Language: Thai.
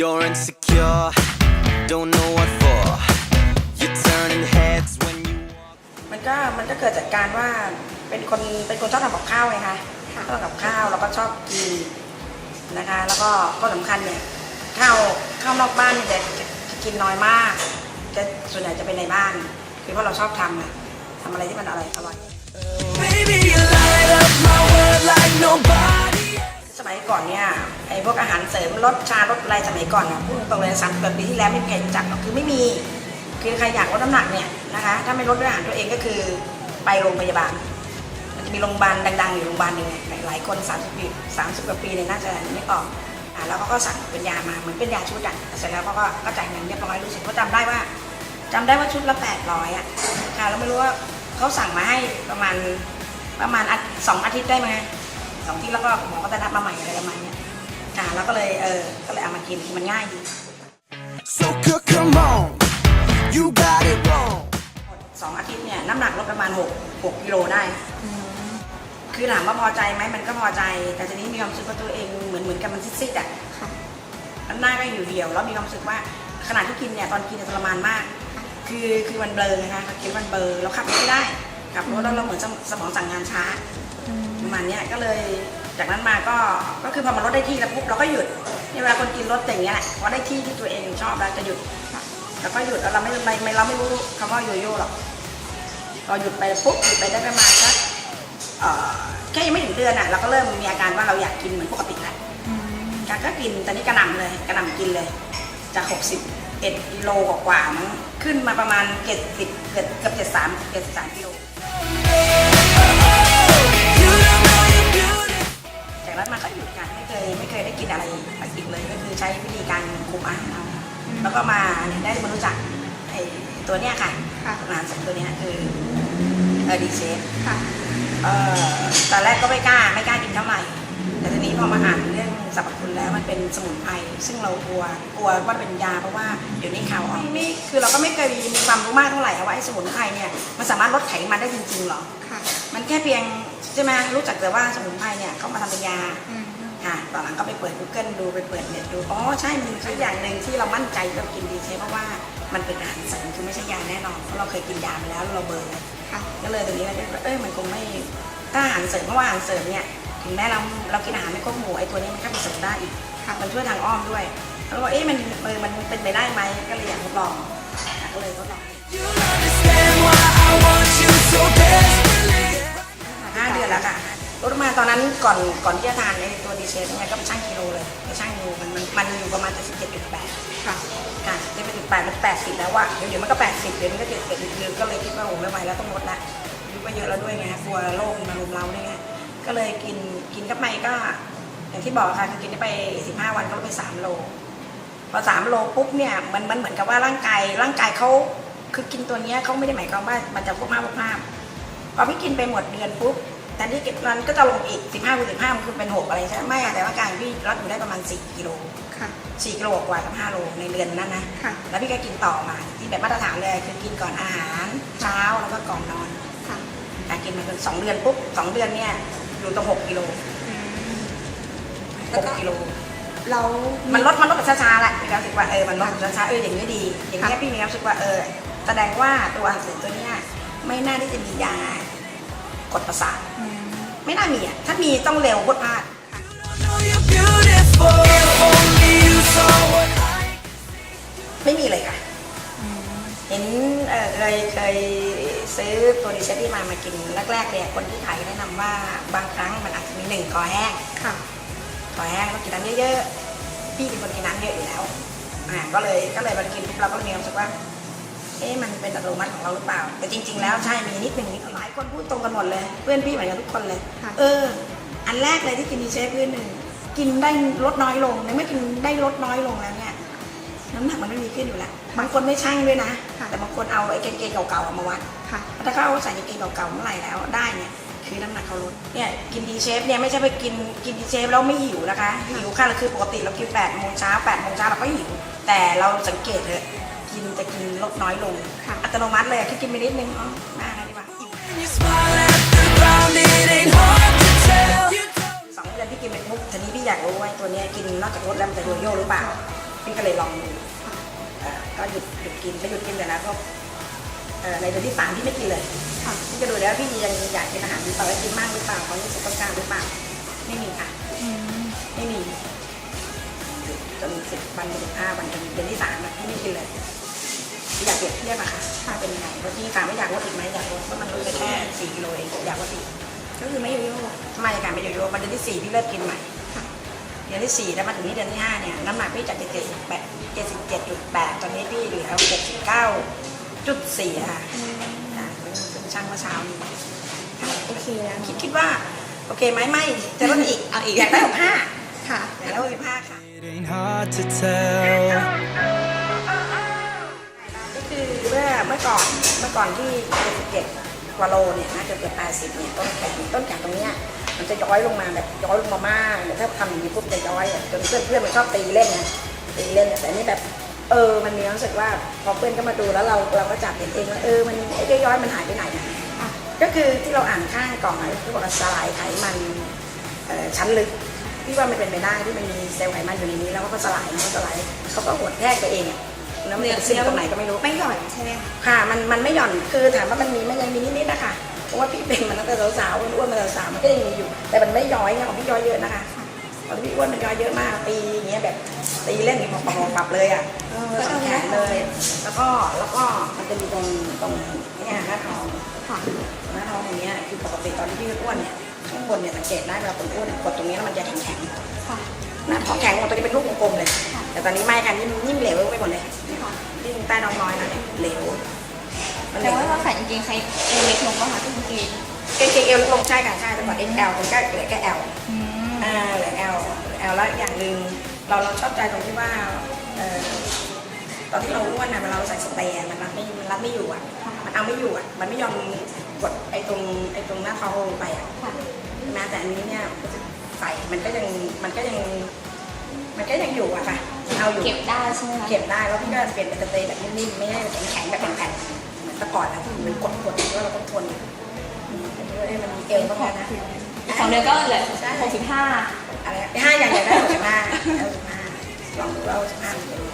You're insecure, don't know what for. You're turning heads when you walk. มันก็มันก็เกิดจากการว่าเป็นคนเป็นคนชอบทำกับข้าวไงคะชอบทำกับข้าวแล้วก็ชอบกินนะคะ แล้วก็ก็สำคัญเนี่ยข้าวข้าวนอกบ้านเนี่ยจะจะจะกินน้อยมาก จะส่วนใหญ่จะเป็นในบ้าน คือเพราะเราชอบทำอะทำอะไรที่มันอร่อยอร่อย Baby, you light up my world like nobody. สมัยก่อนเนี่ยไอ้ พวกอาหารเสริมรสชารสอะไรสมัยก่อนอะพูดตรงเลยสามสิบปีที่แล้วไม่มีใครรู้จักหรอกคือไม่มี คือใครอยากลดน้ำหนักเนี่ยนะคะ ถ้าไม่ลดด้วยอาหารตัวเองก็คือไปโรงพยาบาลมันจะมีโรงพยาบาลดัง ๆ อยู่โรงพยาบาลหนึ่งอะหลายคน30ปี30กว่าปีเนี่ยน่าจะไม่ออกอ่าแล้วเขาก็สั่งเป็นยามาเหมือนเป็นยาชุดอะเสร็จแล้วเขาก็ก็จ่ายเงินเรียบร้อยรู้สึกว่าจำได้ว่าจำได้ว่าชุดละ800อะค่ะแล้วไม่รู้ว่าเขาสั่งมาให้ประมาณประมาณสองอาทิตย์ได้ไหมสองที่แล้วก็หมอก็จะนัดมาใหม่อะไรประมาณเนี้ย อ่าแล้วก็เลยเออก็เลยเอามากินมันง่ายดี So good, come on. You got it wrong. สองอาทิตย์เนี่ยน้ำหนักลดประมาณ6 6กิโลได้ คือถามว่าพอใจไหมมันก็พอใจ แต่ทีนี้มีความรู้สึกว่าตัวเองเหมือนเหมือนกับมันซิดๆอะน้ำหน้าก็อยู่เดียวแล้วมีความรู้สึกว่าขณะที่กินเนี่ยตอนกินเนี่ยทรมานมาก คือคือมันเบลอนะคะกินมันเบลอเราขับรถไม่ได้ขับรถแล้วเราเหมือนสมสมองสั่งงานช้า ประมาณเนี้ยก็เลยจากนั้นมาก็ก็คือพอมันลดได้ที่แล้วปุ๊บเราก็หยุดเนี่ยเวลาคนกินรถอย่างเงี้ยแหละพอได้ที่ที่ตัวเองชอบแล้วจะหยุดแล้วก็หยุดแล้วเราไม่ไม่ไม่เราไม่รู้คำว่าโยโย่หรอกพอหยุดไปปุ๊บหยุดไปได้ประมาณสักเอ่อแค่ยังไม่ถึงเดือนอะเราก็เริ่มมีอาการว่าเราอยากกินเหมือนปกติแล้วการก็กินตอนนี้กระหน่ำเลยกระหน่ำกินเลยจาก60เอ็ดกิโลกว่าๆมั้งขึ้นมาประมาณเจ็ดสิบเกือบเกือบเจ็ดสามเจ็ดสามกิโล ก็มาเนี่ยได้มารู้จักไอ้ตัวเนี้ยค่ะค่ะอาหารเสริมตัวเนี้ยคือเออดีเชฟค่ะ เอ่อตอนแรกก็ไม่กล้าไม่กล้ากินเท่าไหร่แต่ทีนี้พอมาอ่านเรื่องสรรพคุณแล้วมันเป็นสมุนไพรซึ่งเรากลัวกลัวว่าเป็นยาเพราะว่าเดี๋ยวนี้ข่าวออกไม่คือเราก็ไม่เคยมีความรู้มากเท่าไหร่ว่าไอ้สมุนไพรเนี่ยมันสามารถลดไขมันได้จริงๆหรอ ค่ะ มันแค่เพียงใช่ไหมรู้จักแต่ว่าสมุนไพรเนี่ยเขามาทำเป็นยา อืม อะตอนหลังก็ไปเปิด Google ดูไปเปิดเน็ตดูอ๋อใช่มันมีอย่างหนึ่งที่เรามั่นใจที่เรากินดีเชฟเพราะว่ามันเป็นอาหารเสริมคือไม่ใช่ยาแน่นอนเพราะเราเคยกินยามาแล้วแล้วเราเบลอร์ค่ะก็เลยตรงนี้ก็เลยเอ้ยมันคงไม่ถ้าอาหารเสริมเพราะว่าอาหารเสริมเนี่ยถึงแม้เราเรากินอาหารไม่ครบหมู่ไอ้ตัวนี้มันก็ไปเสริมได้อีกค่ะมันช่วยทางอ้อมด้วยแล้วก็เอ๊ะมันเออมันเป็นไปได้ไหมก็เลยอยากทดลองก็เลยทดลอง อนนั้นก่อนก่อนที่จะทานไอ้ตัวดีเชฟเนี่ยก็ไปชั่งกิโลเลยไปชั่งดูมันมันมันอยู่ประมาณ77.8ค่ะค่ะได้ไปถึงแปดมันแปดสิบแล้วอะเดี๋ยวเดี๋ยวมันก็แปดสิบเดี๋ยวมันก็เจ็ดสิบเดือนก็เลยคิดว่าโอ้ไม่ไหวแล้วต้องลดละอายุก็เยอะแล้วด้วยไงกลัวโรคมันมารุมเราด้วยไงก็เลยกินกินกับไปก็ อย่างที่บอกค่ะคือกินได้ไปสิบห้าวันก็ลดไปสามโลพอสามโลปุ๊บเนี่ยมันมันเหมือนกับว่าร่างกายร่างกายเขาคือกินตัวเนี้ยเขาไม่ได้หมายความว่ามันจะพวกมากพวกมากพอพี่กินไปหมดเดือนปุ๊บ แต่ที่เก็บมันก็จะลงอีกสิบห้าคูณสิบห้ามันคือเป็นหกอะไรใช่ไหมไม่อะแต่ว่าการพี่ลดอยู่ได้ประมาณสี่กิโลค่ะสี่กิโลกว่ากับห้าโลในเดือนนั้นนะค่ะแล้วพี่ก็กินต่อมาที่แบบมาตรฐานเลยคือกินก่อนอาหารเช้าแล้วก็ก่อนนอนค่ะแต่กินมาจนสองเดือนปุ๊บสองเดือนเนี่ยอยู่ตรงหกกิโลอืมหแล้วกก็กิโลเรามัมันลดมันลดแบบช้าๆแหละมีความรู้สึกว่าเออมันลดแบบช้าๆเอออย่างนี้ดี อย่างนี้ยค่ะพี่มีความรู้สึกว่าเออแสดงว่าตัวอาหารเสริมตัวเนี้ยไม่น่าที่จะมียาก ดประสาทไม่น่ามีอะถ้ามีต้องเร็วพดพลาด I know you're beautiful. If only you saw what I ไม่มีเลยค่ะเห็นเอ่อเคยเคยซื้อตัวดีเซตที่มามากินแรกๆเลยคนที่ขายแนะนำว่าบางครั้งมันอาจจะมีหนึ่งคอแห้งค่ะคอแห้งต้องกินน้ำเยอะๆพี่เป็นคนกินน้ำเยอะอยู่แล้วอ่าก็เลยก็เลยมากินปุ๊บเราก็เลยมีความรู้สึกว่า เอ๊ะมันเป็นอัตโนมัติของเราหรือเปล่า แต่จริง ๆ แล้วใช่มีนิดหนึ่งนิดหลายคนพูดตรงกันหมดเลย เพื่อนพี่เหมือนกันทุกคนเลย ค่ะ เออ อันแรกเลยที่กินดีเชฟเพื่อนหนึ่งกินได้ลดน้อยลงในเมื่อกินได้ลดน้อยลงแล้วเนี่ยน้ำหนักมันไม่มีขึ้นอยู่แล้วบางคนไม่ช่างด้วยนะ ค่ะ แต่บางคนเอาไอ้กางเกงเก่าๆเอามาวัด ค่ะ ถ้าเขาเอาใส่กางเกงเก่าๆเมื่อไหร่แล้วได้เนี่ยคือน้ำหนักเขาลดเนี่ยกินดีเชฟเนี่ยไม่ใช่ไปกินกินดีเชฟแล้วไม่หิวนะคะหิวค่ะคือปกติเรากิน8ปดโมงเช้าแปดโมงเช้าเราก็หิวแต่เราสังเกตเถอะกิน จะกินลดน้อยลงค่ะอัตโนมัติเลยคือกินไปนิดนึงอ๋อมาแล้วดีกว่าอิ่ม When you smile at the ground, it ain't hard to tell. You สองเดือนที่กินไปปุ๊บทีนี้พี่อยากรู้ว่าตัวเนี้ยกินนอกจากลดแล้วมันจะโยโย่หรือเปล่า พี่ก็เลยลองดูเอ่อก็หยุดหยุดกินไปหยุดกินแต่แล้วก็เอ่อในเดือนที่สามพี่ไม่กินเลยค่ะพี่จะดูแล้วพี่ยังอยากกินอาหารหรือเปล่าแล้วกินมากหรือเปล่าเขารู้สึกต้องการหรือเปล่าไม่มีค่ะอืมไม่มีจนสิบวันสิบห้าวันจนเดือนที่สามอะพี่ไม่กินเลย อยากเปรียบเทียบอะค่ะถ้าเป็นยังไงเพราะพี่ถามว่าอยากลดอีกไหมอยากลดเพราะมันลดไปแค่สี่กิโลเองอยากลดอีกก็คือไม่อยู่โยกไม่ค่ะไม่อยู่โยวันเดือนที่สี่พี่เลิกกินใหม่ค่ะเดือนที่สี่แล้วมาถึงนี่เดือนที่ห้าเนี่ยน้ำหนักพี่จากเจ็ดสิบแปดเจ็ดสิบเจ็ดจุดแปดตอนนี้พี่เหลือหกสิบเก้าจุดสี่ค่ะอ่าเป็นช่างเมื่อเช้านี้โอเคแล้วคิดคิดว่าโอเคไหมไม่จะลดอีกเอาอีกอยากได้หกห้าค่ะอยากได้หกสิบห้าค่ะ It ain't hard to tell. มื่อเมื่อก่อนเมื่อก่อนที่เจ็ดกว่าโลเนี่ยน่าจะเกือบแปดสิบเนี่ยต้นแขนต้นแขนตรงเนี้ยมันจะย้อยลงมาแบบย้อยลงมามากเดี๋ยวถ้าทำอย่างนี้ปุ๊บจะย้อยอะจนเพื่อนเพื่อนมันชอบตีเล่นนะตีเล่นแต่นี่แบบเออมันมีความรู้สึกว่าพอเพื่อนก็มาดูแล้วเราเราก็จับเห็นเองว่าเออมันไอ้ย้อยมันหายไปไหนอะก็คือที่เราอ่านข้างกล่องอะที่บอกว่าสลายไขมันชั้นลึกพี่ว่ามันเป็นไปได้ที่มันมีเซลล์ไขมันอยู่ในนี้แล้วก็สลายมันก็สลายเขาก็หดแยกตัวเองอะ แล้วมันจะซึมตรงไหนก็ไม่รู้ไม่หย่อนใช่ไหมคะค่ะมันมันไม่หย่อนคือถามว่ามันมีมันยังมีนิดๆนะคะเพราะว่าพี่เป็นมันตั้งแต่สาวๆอ้วนๆมาสาวๆมันก็ยังมีอยู่ แต่มันไม่ย้อยไงของพี่ย้อยเยอะนะคะของพี่อ้วนมันย้อยเยอะมากตีอย่างเงี้ยแบบตีเล่นอย่างปรับปรับเลยอะเออสองแขนเลย แล้วก็แล้วก็มันจะมีตรงตรงเนี่ยหน้าท้องค่ะหน้าท้องอย่างเงี้ยคือปกติตอนที่พี่อ้วนเนี่ยข้างบนเนี่ยสังเกตได้เวลาคนอ้วนกดตรงนี้แล้วมันจะแข็งๆค่ะหน้าท้องแข็งหมดตัวนี้เป็นลูกกลมๆเลย แต่ตอนนี้ไม่ค่ะนิ่มนิ่มเหลวไปหมดเลย ค่ะที่ใต้น้องน้อยนะเนี่ยเหลวมันเหลแต่วว่าเราใส่กางเกงใครเอวเล็กลงก็ค่ะกางเกงกางเกงเอวลงใช่ค่ะใช่แต่ก่อน XL มันก็เหลือแค่ L อืมอ่าเหลือ L L แล้วอย่างหนึ่งเราเราชอบใจตรงที่ว่าเอ่อตอนที่เราอ้วนน่ะเวลาเราใส่สเปรย์มันรัดไม่มันรัดไม่อยู่อะมันเอาไม่อยู่อะมันไม่ยอมกดไอ้ตรงไอ้ตรงหน้าท้องลงไปอะ ค่ะแม้แต่อันนี้เนี่ยใส่มันก็ยังมันก็ยังมันก็ยังอยู่อะค่ะ เอาอยู่เก็บได้ใช่ไหมคะเก็บได้แล้วพี่ก็เปลี่ยนเป็นสเตย์แบบนิ่มๆไม่ได้แข็งๆแบบแผ่นๆเหมือนแต่ก่อนนะที่มันกดๆแล้วเราต้องทนให้มันมีเอวบ้างนะของเดือนก็เหลือใช่หกสิบห้าอะไรนะห้าอย่างไรได้หกสิบห้าเอาสิบห้าลองดูว่าเอาสิบห้ามันเป็นยังไง